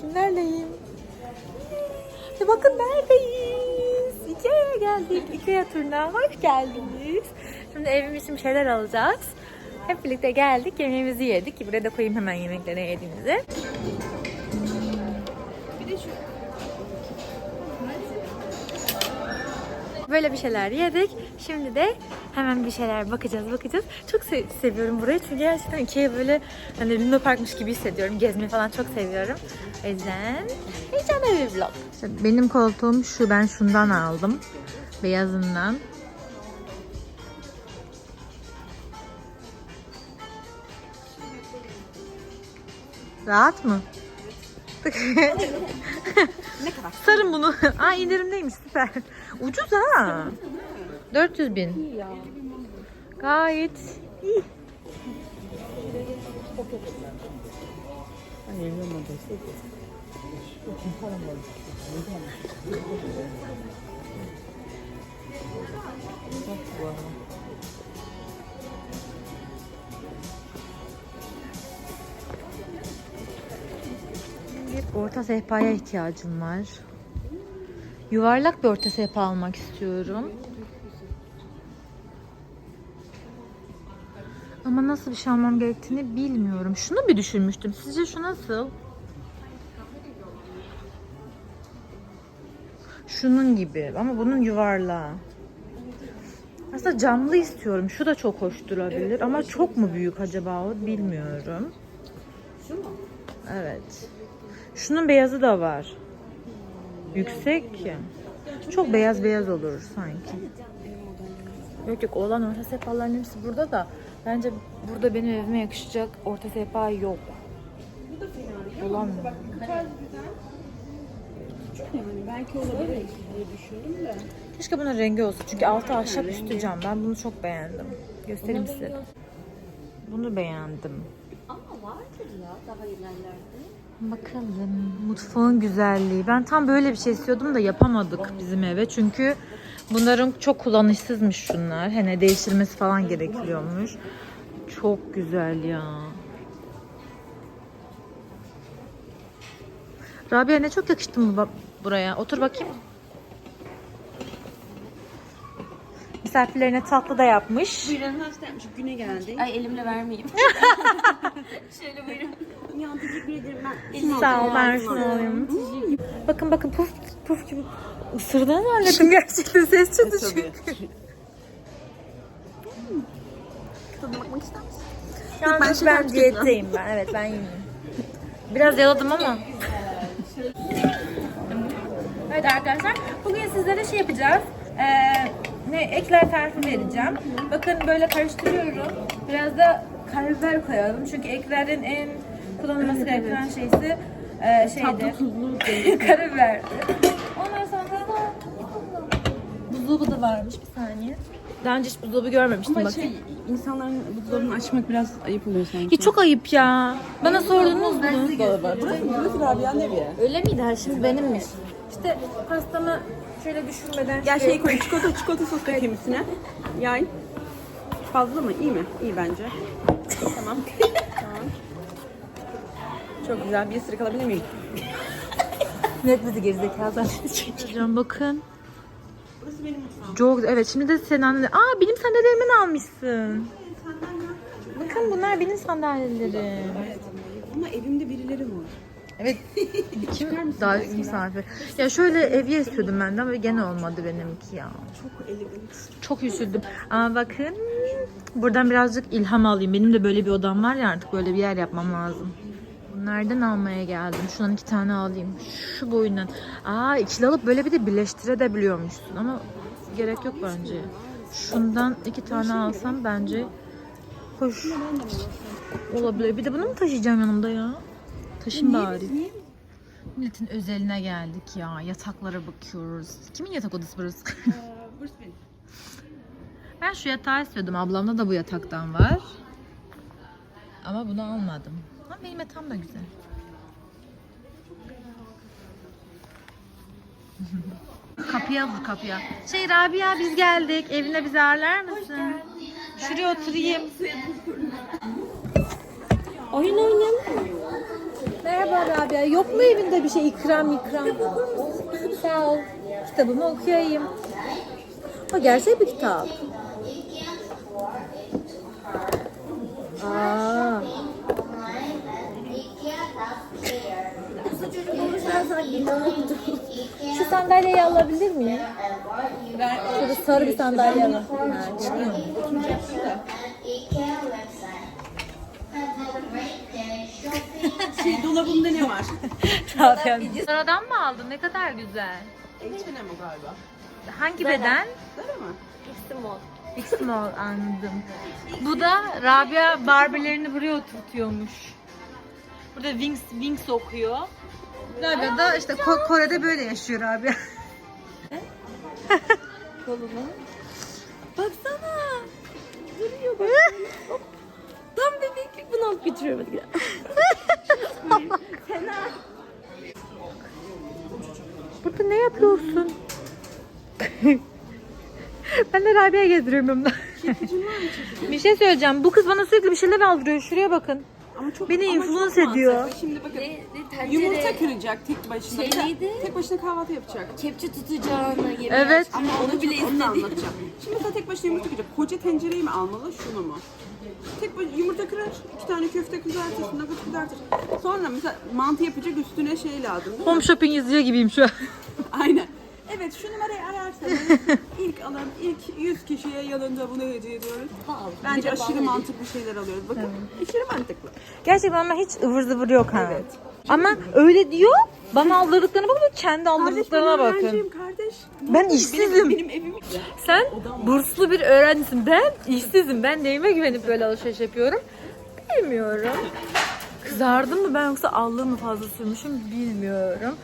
kimlerleyim. Ve bakın neredeyiz. Ikea'ya geldik. Ikea turuna hoş geldiniz. Şimdi evim için şeyler alacağız. Hep birlikte geldik. Yemeğimizi yedik. Buraya da koyayım hemen yemekleri yediğimizi. Böyle bir şeyler yedik. Şimdi de hemen bir şeyler bakacağız, bakacağız. Çok se- seviyorum burayı çünkü gerçekten Ikea'ya böyle hani Luna Parkmış gibi hissediyorum. Gezmeyi falan çok seviyorum. O yüzden heyecanlı bir vlog. benim koltuğum şu, ben şundan aldım. Beyazından. Rahat mı? Ne kadar? Sarın bunu. Aa indirimdeymiş süper. Ucuz ha. 400 bin. İyi. Gayet iyi. Bir orta sehpaya ihtiyacım var. Yuvarlak bir orta sehpa almak istiyorum. Nasıl bir şey almam gerektiğini bilmiyorum. Şunu bir düşünmüştüm. Sizce şu nasıl? Şunun gibi ama bunun yuvarlağı. Aslında camlı istiyorum. Şu da çok hoş durabilir ama çok mu büyük acaba o bilmiyorum. Şu mu? Evet. Şunun beyazı da var. Yüksek ya. Çok beyaz beyaz olur sanki. Yok yok olan orta sehpaların hepsi burada da bence burada benim evime yakışacak orta sehpa yok. Bu da fena değil. Olan mı? Bak bu tarz güzel. Küçük yani belki olabilir diye düşündüm de. Keşke bunun rengi olsun. Çünkü altı ahşap üstü cam. Ben bunu çok beğendim. Göstereyim size. Bunu beğendim. Ama vardır ya daha ilerlerde. Bakalım mutfağın güzelliği. Ben tam böyle bir şey istiyordum da yapamadık bizim eve. Çünkü bunların çok kullanışsızmış şunlar. Hani değiştirmesi falan gerekiyormuş. Çok güzel ya. Rabia ne çok yakıştı mı ba- buraya? Otur bakayım. Misafirlerine tatlı da yapmış. Buyurun hasta yapmış. Güne geldi. Ay elimle vermeyeyim. Şöyle buyurun. Ya teşekkür ederim ben. Sağ ol ben şunu alayım. Bakın bakın puf puf gibi ısırdığını zannettim gerçekten ses çıktı çünkü. Tadına bakmak ister misin? Yalnız ben ben, şeker ben diyetteyim ben. Evet ben yiyeyim. Biraz yaladım ama. Evet arkadaşlar bugün sizlere şey yapacağız. Ee, ne ekler tarifi vereceğim. Bakın böyle karıştırıyorum. Biraz da karabiber koyalım. Çünkü eklerin en kullanılması gereken şeysi e, şeydir. Karabiber. Buzdolabı da varmış bir saniye. Daha önce hiç buzdolabı görmemiştim Ama bakın. şey insanların buzdolabını açmak biraz ayıp oluyor sanki. Ya çok ayıp ya. Bana sordunuz mu? Burası Rabia'nın evi. Öyle miydi? Ha, şimdi benimmiş. İşte pastamı şöyle düşürmeden Gel şuraya şey koy, çikolata, çikolata sos dökeyim üstüne. Yay. Fazla mı? İyi mi? İyi bence. tamam. tamam. Çok güzel. Bir ısırık alabilir miyim? Net bizi gerizekalı zannedeceğim. bakın. Burası benim mutfağım. Çok evet şimdi de senin anne... Aa benim sandalyelerimi almışsın. Bakın bunlar benim sandalyeleri. Ama evimde birileri var. Evet. Kim daha misafir? Ya şöyle evye istiyordum ben de ama gene olmadı benimki ya. Çok elegant. Çok üzüldüm. Ama bakın buradan birazcık ilham alayım. Benim de böyle bir odam var ya artık böyle bir yer yapmam lazım. Bunlardan almaya geldim. Şundan iki tane alayım. Şu boyundan. Aa ikili alıp böyle bir de birleştirebiliyormuşsun ama gerek yok bence. Şundan iki tane alsam bence hoş olabilir. Bir de bunu mu taşıyacağım yanımda ya? Taşıyayım bari. Milletin özeline geldik ya. Yataklara bakıyoruz. Kimin yatak odası burası? Ee, burası benim. Ben şu yatağı istiyordum. Ablamda da bu yataktan var. Ama bunu almadım. Ama benim yatağım da güzel. kapıya vur kapıya. Şey Rabia biz geldik. Evine bizi ağırlar mısın? Şuraya oturayım. Oyun oynayalım mı? Merhaba. Rabia. Yok mu evinde bir şey ikram ikram? Sağ ol. Kitabımı okuyayım. O gerçek bir kitap. Aa. Şu sandalyeyi alabilir miyim? Şurada sarı bir sandalye mu? Şey dolabımda ne var? Sonradan mı aldın? Ne kadar güzel. H&M o galiba. Hangi beden? Zara mı? Big small anladım. Bu da Rabia Barbie'lerini buraya oturtuyormuş. Burada Wings, Wings okuyor. Rabia da işte Ko- Kore'de böyle yaşıyor Rabia. Kolunu. Baksana. Duruyor bak. Hop. Tam bebeklik bunu alıp götürüyorum hadi gel. Burada ne yapıyorsun? ben de Rabia'ya gezdiriyorum bir şey söyleyeceğim. Bu kız bana sürekli bir şeyler aldırıyor. Şuraya bakın. Ama çok Beni ama influence çok ediyor. mantıklı. Şimdi bakın. Ne, ne tencere. Yumurta kıracak tek başına. Şey neydi? Tek başına kahvaltı yapacak. Kepçe tutacağını yemeği. Evet. Ama onu, bile onu da istedim. anlatacağım. Şimdi mesela tek başına yumurta kıracak. Koca tencereyi mi almalı, şunu mu? Tek başına yumurta kırar, iki tane köfte kızartır, nugget kızartır. Sonra mesela mantı yapacak üstüne şey lazım değil mi? Home shopping izliyor gibiyim şu an. Aynen. Evet şu numarayı ararsanız ilk alan ilk 100 kişiye yanında bunu hediye ediyoruz. Pahalı. Bence aşırı mantıklı şeyler alıyoruz. Bakın aşırı mantıklı. Gerçekten ama hiç ıvır zıvır yok ha. Evet. Ama öyle diyor. Bana aldırdıklarına bakın kendi Kardeş ben aldırdıklarına bakın. öğrenciyim kardeş. Ben işsizim. Benim, benim evim Sen burslu bir öğrencisin. Ben işsizim. Ben neyime güvenip böyle alışveriş yapıyorum? Bilmiyorum. Kızardım mı ben yoksa allığım mı fazla sürmüşüm bilmiyorum.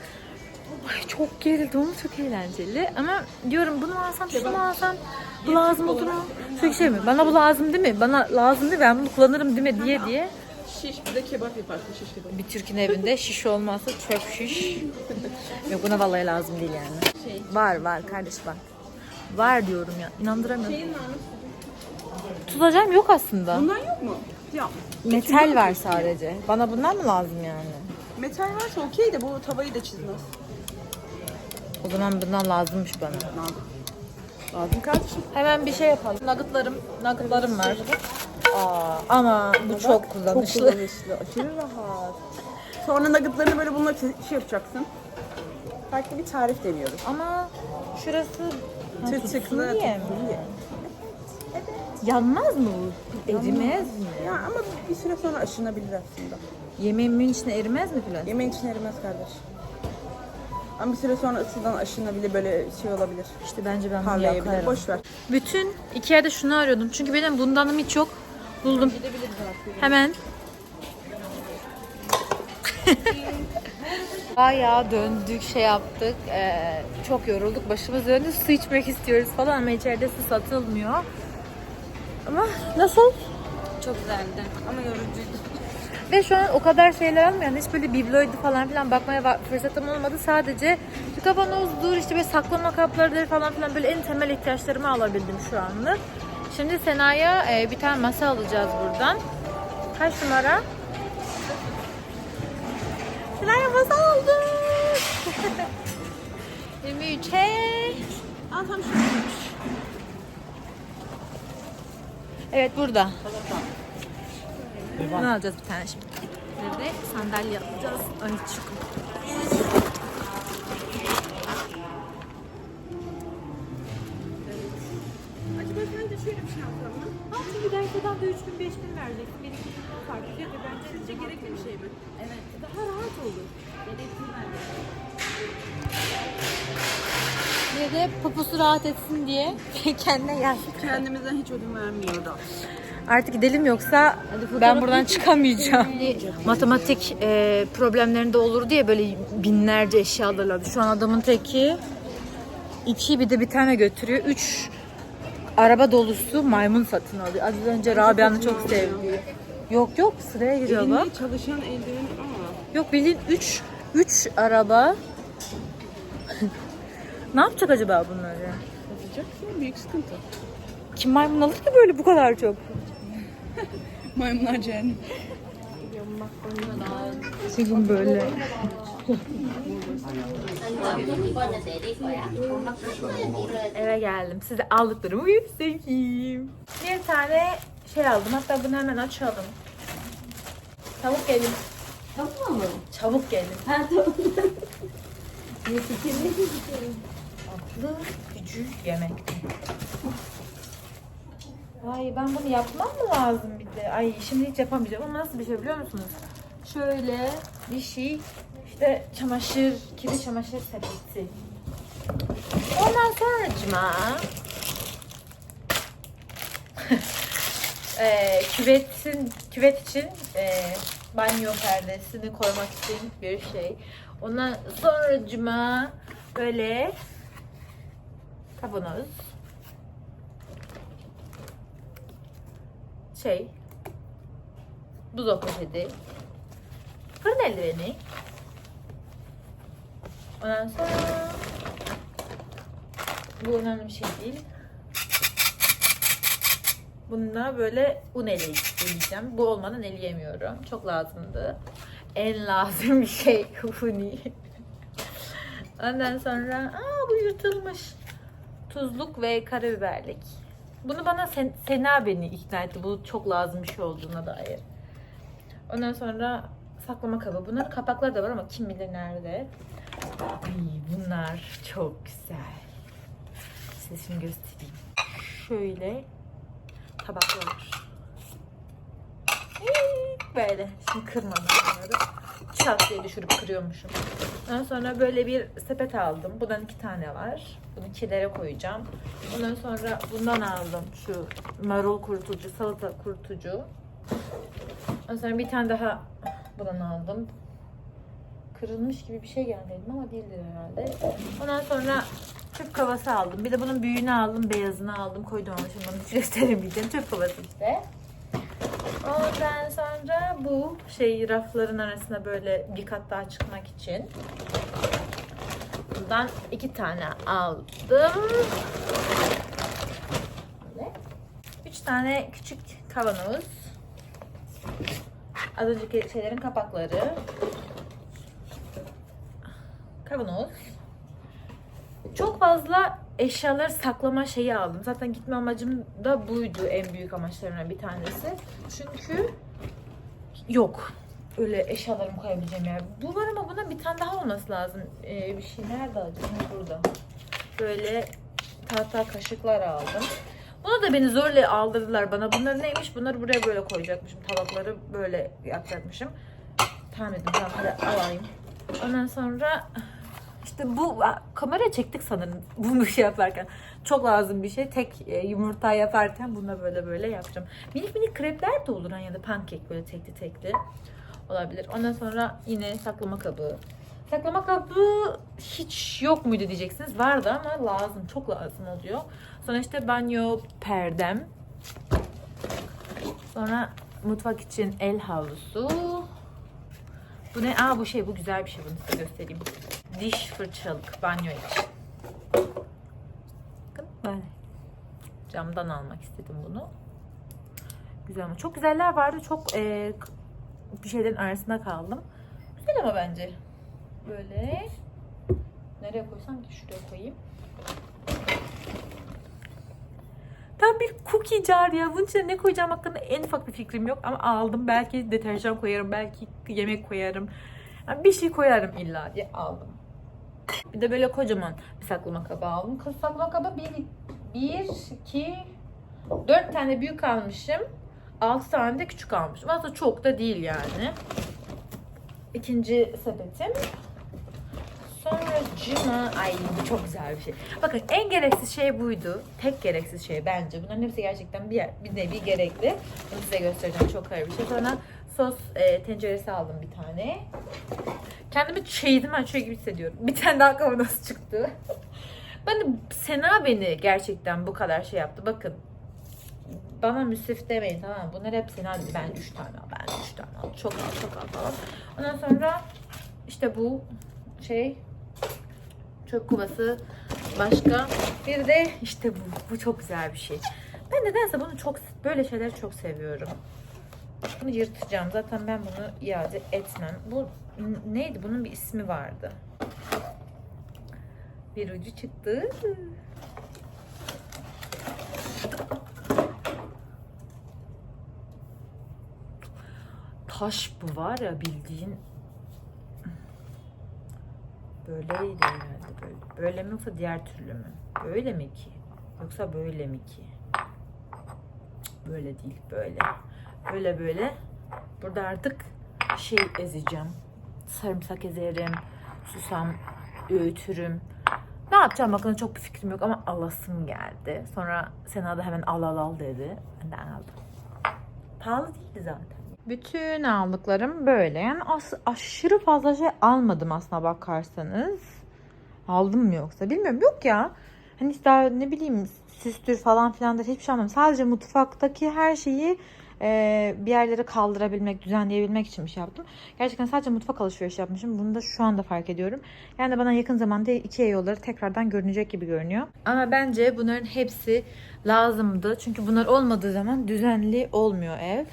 Ay çok gerildim ama çok eğlenceli. Ama diyorum bunu alsam, şunu alsam, bu lazım olur mu? Çünkü şey mi, bana bu lazım değil mi? Bana lazım değil mi? Ben bunu kullanırım değil mi diye diye. şiş bir de kebap yaparsın şiş kebap. Bir Türk'ün evinde şiş olmazsa çöp şiş. Yok buna vallahi lazım değil yani. Var var kardeş var. Var diyorum ya. İnandıramıyorum. Şeyin var mı? Tutacağım yok aslında. Bundan yok mu? Ya Metal var sadece. Bana bundan mı lazım yani? metal varsa okey de bu tavayı da çizmez. O zaman bundan lazımmış bana. Lazım. Lazım kardeşim. Hemen bir şey yapalım. Nuggetlarım, nuggetlarım var. Aa, ama bu çok kullanışlı. Çok kullanışlı. Aşırı rahat. Sonra nuggetlarını böyle bununla şey yapacaksın. Farklı bir tarif deniyoruz. Ama şurası Ha, Tırt tutsun diye mi? diye. Yanmaz mı bu? Erimez mi? Ya ama bir süre sonra aşınabilir aslında. Yemeğimin içine erimez mi filan? Yemeğin için erimez kardeş. Ama bir süre sonra ısıdan aşınabilir böyle şey olabilir. İşte bence ben bunu Parlayabilir. yakarım. Boş ver. Bütün iki yerde şunu arıyordum. Çünkü benim bundanım hiç yok. Buldum. Hemen. Bayağı döndük, şey yaptık. Ee, çok yorulduk, başımız döndü. Su içmek istiyoruz falan ama içeride su satılmıyor. Ama nasıl? Çok güzeldi ama yorucuydu. Ve şu an o kadar şeyler almıyorum. Hiç böyle bibloydu falan filan bakmaya fırsatım olmadı. Sadece kavanozdur, işte böyle saklama kaplarıdır falan filan böyle en temel ihtiyaçlarımı alabildim şu anlık. Şimdi Sena'ya e, bir tane masa alacağız buradan. Kaç numara? Sena'ya masa aldık. 23 hey. Aa tam şu. Evet burada. Bunu alacağız bir tane şimdi. De sandalye alacağız. Ay çıkın. Acaba sence şöyle bir şey yapsam mı? Ha çünkü Denko'dan da 3000 5000 vereceksin. Fark ediyor ve bence Sizce gerekli bir şey mi? evet daha rahat olur. Bir de poposu rahat etsin diye kendine gel. Kendimizden hiç ödün vermiyor da. Artık gidelim yoksa ben buradan çıkamayacağım. Matematik e, problemlerinde olur diye böyle binlerce eşya alırlardı. Şu an adamın teki iki bir de bir tane götürüyor. Üç araba dolusu maymun satın alıyor. Az önce Rabia'nın çok sevdiği. Yok yok sıraya giriyor bak. Elinde çalışan eldiven ama. Yok bildiğin 3 3 araba. ne yapacak acaba bunları? Satacaksa büyük sıkıntı. Kim maymun alır ki böyle bu kadar çok? Maymunlar cehennem. daha. Çünkü böyle. Eve geldim. Size aldıklarımı göstereyim. Bir tane şey aldım. Hatta bunu hemen açalım. Çabuk gelin. Tamam mı? Çabuk gelin. Ha tamam. Ne fikir ne fikir? Tatlı, gücü, yemek. Ay ben bunu yapmam mı lazım bir de? Ay şimdi hiç yapamayacağım ama nasıl bir şey biliyor musunuz? Şöyle bir şey işte çamaşır, kirli çamaşır sepeti. Ondan sonra cima e, küvetin küvet için e, banyo perdesini koymak için bir şey. Ondan sonra cima böyle kavanoz şey buzdolabı poşeti fırın eldiveni ondan sonra bu önemli bir şey değil Bununla böyle un ele- eleyeceğim. Bu olmadan eleyemiyorum. Çok lazımdı. En lazım bir şey huni. Ondan sonra aa bu yırtılmış. Tuzluk ve karabiberlik. Bunu bana Sen Sena beni ikna etti. Bu çok lazım bir şey olduğuna dair. Ondan sonra saklama kabı. Bunların kapakları da var ama kim bilir nerede. Ay, bunlar çok güzel. Size şimdi göstereyim. Şöyle tabaklar. Böyle. Şimdi kırmadan bunları. Çat diye düşürüp kırıyormuşum. Ondan sonra böyle bir sepet aldım. Bundan iki tane var. Bunu kilere koyacağım. Ondan sonra bundan aldım. Şu marul kurutucu, salata kurutucu. Ondan sonra bir tane daha bundan aldım. Kırılmış gibi bir şey geldi ama değildir herhalde. Ondan sonra çöp kovası aldım. Bir de bunun büyüğünü aldım, beyazını aldım. Koydum ama şimdi onu hiç gösteremeyeceğim. Çöp kovası işte. Ondan sonra bu şey rafların arasına böyle bir kat daha çıkmak için. Bundan iki tane aldım. Böyle. Üç tane küçük kavanoz. Az önceki şeylerin kapakları. Kavanoz. Çok fazla eşyaları saklama şeyi aldım. Zaten gitme amacım da buydu en büyük amaçlarımdan bir tanesi. Çünkü yok. Öyle eşyalarımı koyabileceğim yer. Bu var ama buna bir tane daha olması lazım. Ee, bir şey nerede alacağım? Burada. Böyle tahta kaşıklar aldım. Bunu da beni zorla aldırdılar bana. Bunlar neymiş? Bunları buraya böyle koyacakmışım. Tabakları böyle yapacakmışım. Tamam dedim. Tamam hadi alayım. Ondan sonra işte bu kamera çektik sanırım bunu şey yaparken. Çok lazım bir şey. Tek e, yumurta yaparken bununla böyle böyle yapacağım. Minik minik krepler de olur hani ya da pankek böyle tekli tekli olabilir. Ondan sonra yine saklama kabı. Saklama kabı hiç yok muydu diyeceksiniz. Vardı ama lazım. Çok lazım oluyor. Sonra işte banyo perdem. Sonra mutfak için el havlusu. Bu ne? Aa bu şey bu güzel bir şey bunu size göstereyim. Diş fırçalık banyo için. Bakın böyle. Camdan almak istedim bunu. Güzel ama çok güzeller vardı. Çok e, bir şeylerin arasında kaldım. Güzel ama bence. Böyle. Nereye koysam ki şuraya koyayım. Tam bir cookie jar ya. Bunun içine ne koyacağım hakkında en ufak bir fikrim yok. Ama aldım. Belki deterjan koyarım. Belki yemek koyarım. Yani bir şey koyarım illa diye aldım. Bir de böyle kocaman bir saklama kabı aldım. Saklama kabı bir, bir, iki, dört tane büyük almışım. Altı tane de küçük almışım. Aslında çok da değil yani. İkinci sepetim. Sonra cima. Ay bu çok güzel bir şey. Bakın en gereksiz şey buydu. Tek gereksiz şey bence. Bunların hepsi gerçekten bir, bir nevi gerekli. Bunu size göstereceğim. Çok hayır bir şey. Sonra sos e, tenceresi aldım bir tane. Kendimi çeyizimi açıyor gibi hissediyorum. Bir tane daha kavanoz çıktı. ben de Sena beni gerçekten bu kadar şey yaptı. Bakın bana müsrif demeyin tamam? Bunlar hep Sena. Ben 3 tane al, ben 3 tane al. Çok al, çok al falan. Ondan sonra işte bu şey çöp kovası başka bir de işte bu. Bu çok güzel bir şey. Ben nedense bunu çok böyle şeyleri çok seviyorum. Bunu yırtacağım. Zaten ben bunu iade etmem. Bu neydi? Bunun bir ismi vardı. Bir ucu çıktı. Taş bu var ya bildiğin. Böyleydi herhalde. Böyle, böyle mi yoksa diğer türlü mü? Böyle mi ki? Yoksa böyle mi ki? Böyle değil, böyle. Böyle böyle. Burada artık şey ezeceğim. Sarımsak ezerim. Susam öğütürüm. Ne yapacağım bakın çok bir fikrim yok ama alasım geldi. Sonra Sena da hemen al al al dedi. Ben de aldım. Pahalı değildi zaten. Bütün aldıklarım böyle. Yani as- aşırı fazla şey almadım aslına bakarsanız. Aldım mı yoksa bilmiyorum. Yok ya. Hani daha ne bileyim süstür falan filan da hiçbir şey almadım. Sadece mutfaktaki her şeyi e, bir yerlere kaldırabilmek, düzenleyebilmek için bir şey yaptım. Gerçekten sadece mutfak alışveriş yapmışım. Bunu da şu anda fark ediyorum. Yani bana yakın zamanda Ikea yolları tekrardan görünecek gibi görünüyor. Ama bence bunların hepsi lazımdı. Çünkü bunlar olmadığı zaman düzenli olmuyor ev.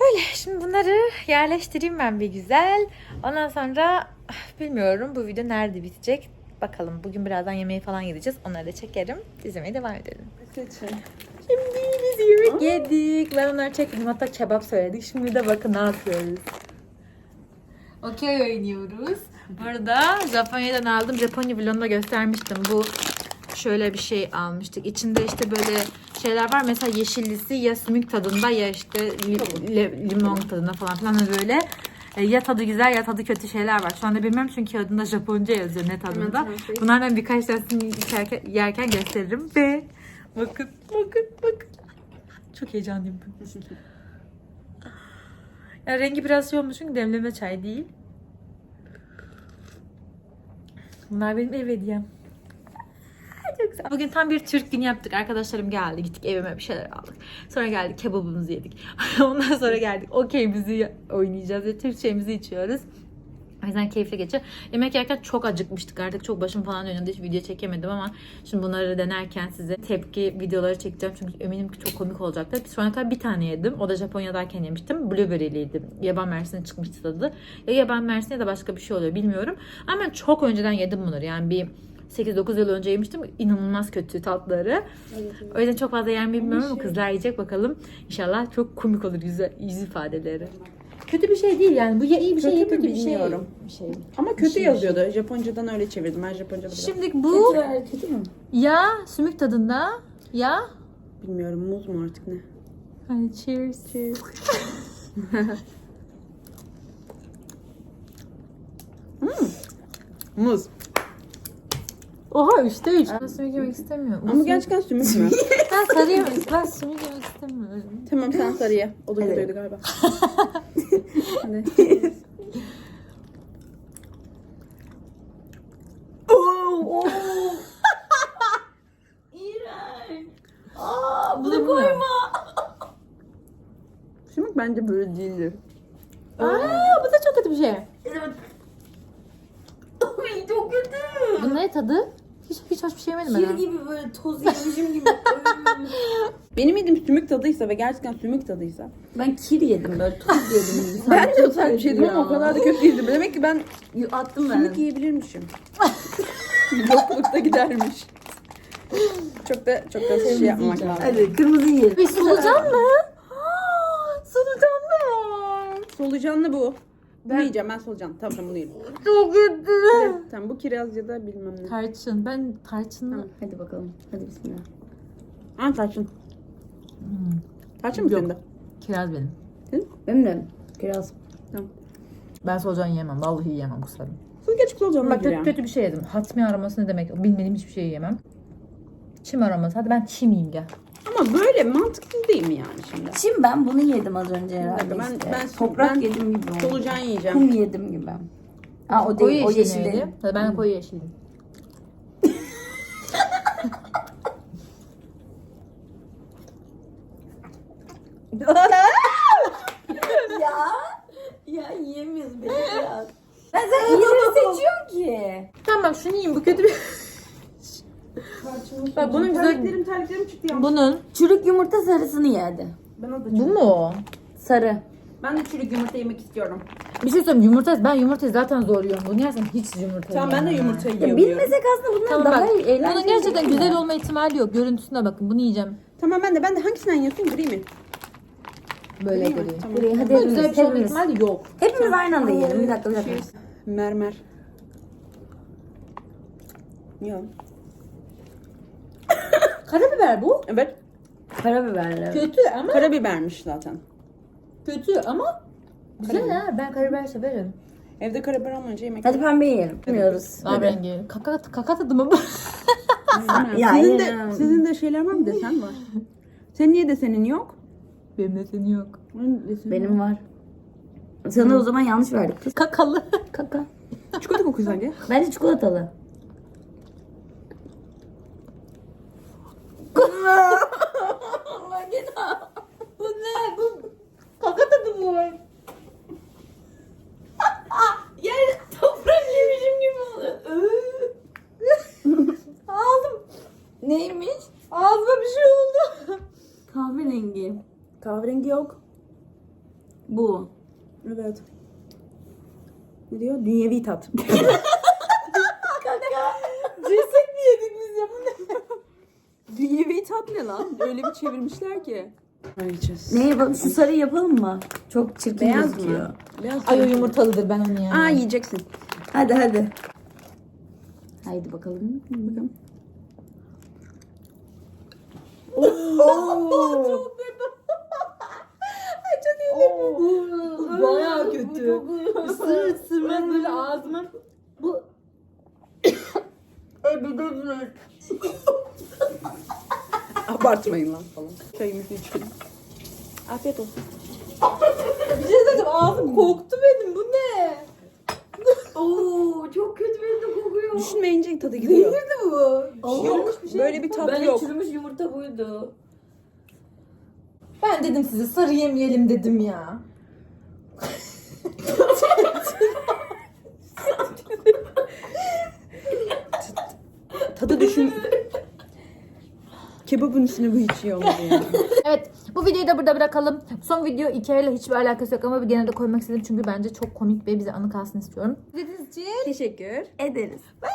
Öyle şimdi bunları yerleştireyim ben bir güzel. Ondan sonra bilmiyorum bu video nerede bitecek. Bakalım bugün birazdan yemeği falan gideceğiz. Onları da çekerim. İzlemeye devam edelim. Seçin. Şimdi biz yemek yedik. Ben onları çektim. Hatta kebap söyledik. Şimdi de bakın ne yapıyoruz. Okey oynuyoruz. Burada Japonya'dan aldım. Japonya vlogunda göstermiştim. Bu şöyle bir şey almıştık. İçinde işte böyle şeyler var. Mesela yeşillisi ya sümük tadında ya işte li- le- limon tadında falan filan Hani böyle. E, Ya tadı güzel ya tadı kötü şeyler var. Şu anda bilmem çünkü adında Japonca yazıyor ne tadında. translate. Bunlardan birkaç tanesini yerken gösteririm. Ve bakın bakın. Çok heyecanlıyım. Ya rengi biraz şey olmuş çünkü demleme çay değil. Bunlar benim ev hediyem. Bugün tam bir Türk günü yaptık. Arkadaşlarım geldi. Gittik evime bir şeyler aldık. Sonra geldik kebabımızı yedik. Ondan sonra geldik okeyimizi oynayacağız ve Türk çayımızı içiyoruz. O yüzden keyifli geçiyor. Yemek yerken çok acıkmıştık artık. Çok başım falan dönüyordu. Hiç video çekemedim ama şimdi bunları denerken size tepki videoları çekeceğim. Çünkü eminim ki çok komik olacaktır. Şu ana kadar bir tane yedim. O da Japonya'dayken yemiştim. Blueberry'liydi. Yaban mersini çıkmıştı tadı. Ya yaban mersini ya da başka bir şey oluyor bilmiyorum. Ama ben çok önceden yedim bunları. Yani bir 8-9 yıl önce yemiştim. İnanılmaz kötü tatları. O yüzden çok fazla yer mi bilmiyorum ama kızlar yiyecek bakalım. İnşallah çok komik olur yüz, yüz ifadeleri. Kötü bir şey değil yani. Bu ya iyi bir şey ya Kötü kötü bir şey. bilmiyorum. Bir şey. Ama kötü yazıyordu. Japoncadan öyle çevirdim. Ben Japonca'da biraz Şimdi bu Kötü mü? ya sümük tadında ya bilmiyorum. Muz mu artık ne? Hadi cheers. Cheers. Muz. Oha üçte üç. Ben sümük yemek istemiyorum. Ama gerçekten sümük mü? Ben sarıyorum. Ben sümük yemek istemiyorum. tamam sen sarıya. O da kötüydü galiba. Hadi. İğrenç. Aa, bunu koyma. Sümük bence böyle değildir. Aa, bu da çok kötü bir şey. Evet. Ay çok kötü. Bu ne tadı? Hoş bir şey yemedim Kir ben. gibi böyle toz yemişim gibi. Benim yediğim sümük tadıysa ve gerçekten sümük tadıysa. ben kir yedim böyle toz yedim. Ben de o tarz bir şey yedim ama o kadar da kötü değildi. Demek ki ben Attım ben. sümük yiyebilirmişim. Yoklukta gidermiş. Çok da çok da şey yapmamak lazım. Hadi kırmızı yiyelim. Bir solucan mı? Solucan mı? Solucanlı bu. Ben yiyeceğim ben solucan. Tamam tamam bunu yedim. Çok kötü. Tamam bu kiraz ya da bilmem ne. Tarçın. Ben tarçınlı. Tamam hadi bakalım. Hadi bismillah. Ha tarçın. Hmm. Tarçın mı Yok. senin de? Kiraz benim. Benim de kiraz. Ben solucan yiyemem. Vallahi yiyemem kusarım. Su geçik solucan Bak kötü, kötü bir şey yedim. Hatmi aroması ne demek? Bilmediğim hiçbir şey yiyemem. Çim aroması. Hadi ben çim yiyeyim gel. Ama böyle mantıksız değil mi yani şimdi? Şimdi ben bunu yedim az önce herhalde Ben- işte. ben- Toprak ben yedim gibi oldu. Solucan yiyeceğim. Kum yedim gibi. Aa o koyu değil o yeşil değil. Ben koyu yeşilim. ya ya yiyemiyoruz beni biraz. Ben sen iyileri seçiyorsun ki. Tamam bak şunu yiyeyim. Bu kötü bir... Bak bunun güzel... Terliklerim terliklerim çıktı ya. Bunun... Çürük yumurta sarısını ye hadi. Ben o da Bu mu o? Sarı. Ben de çürük yumurta yemek istiyorum. Bir şey söyleyeyim yumurta ben yumurtayı zaten zor yiyorum. Bunu yersem hiç yumurta Tamam ben de yumurta Ya yiyorum. bilmesek aslında bunlar Tamam daha bak. eğlenceli. Bunun gerçekten değil mi? güzel olma ihtimali yok. Görüntüsüne bakın. Bunu yiyeceğim. Tamam ben de ben de hangisinden yiyorsun? Gri mi? Böyle Gri mi? göreyim. Tamam. Buraya hadi Böyle güzel bir hepimiz. şey olma Hepimiz, ihtimali yok. hepimiz aynı anda yiyelim. Bir dakika bir dakika. Şey, mermer. Ya. Karabiber bu. Evet. Karabiberli. Kötü ama Karabibermiş zaten. kötü ama güzel ha. Ben karabiber severim. Evde karabiber olmayınca yemek. Hadi pembe yiyelim. Bilmiyoruz. Kahverengi. Kaka, kaka tadı mı bu? Ya, sizin de yine- sizin de şeyler var mı desen var. Senin niye desenin yok? Benim de seni yok. Onun deseni Benim var. Sana o zaman yanlış verdik kız. Kakalı. Kaka. Çikolata kokuyor sanki. Bence çikolatalı. Bu ne? Bu kaka tadı mı var? Yani toprak yemişim gibi. Aldım. Neymiş? Ağzıma bir şey oldu. Kahverengi. Kahverengi yok. Bu. Evet. Ne diyor? Dünyevi tat. Ceset mi yedik biz ya? Bu ne? Dünyevi tat ne lan? Öyle bir çevirmişler ki. Ne yapalım? Şu sarıyı yapalım mı? Çok çirkin Beyaz gözüküyor. mı? Beyaz Ay o yumurtalıdır ben onu yani. Aa yiyeceksin. Hadi hadi. Haydi bakalım. Bakalım. çok kötü. Ay çok iyi. Baya kötü. Isır ısırmaz böyle ağzıma. Bu Abartmayın lan falan. Çayımızı içelim. Afiyet olsun. bir şey söyleyeceğim ağzım koktu benim bu ne? Oo çok kötü bir de kokuyor. Düşünmeyince tadı gidiyor. Neydi bu? Yok. Böyle bir tat Bence yok. çürümüş yumurta buydu. Ben dedim size sarı yemeyelim dedim ya. Tadı düşün. Kebabın üstüne bu hiç iyi olmadı ya. Evet bu videoyu da burada bırakalım. Son video hikayeyle hiçbir alakası yok ama bir gene de koymak istedim çünkü bence çok komik ve bize anı kalsın istiyorum. İzlediğiniz için Teşekkür. Ederiz. bay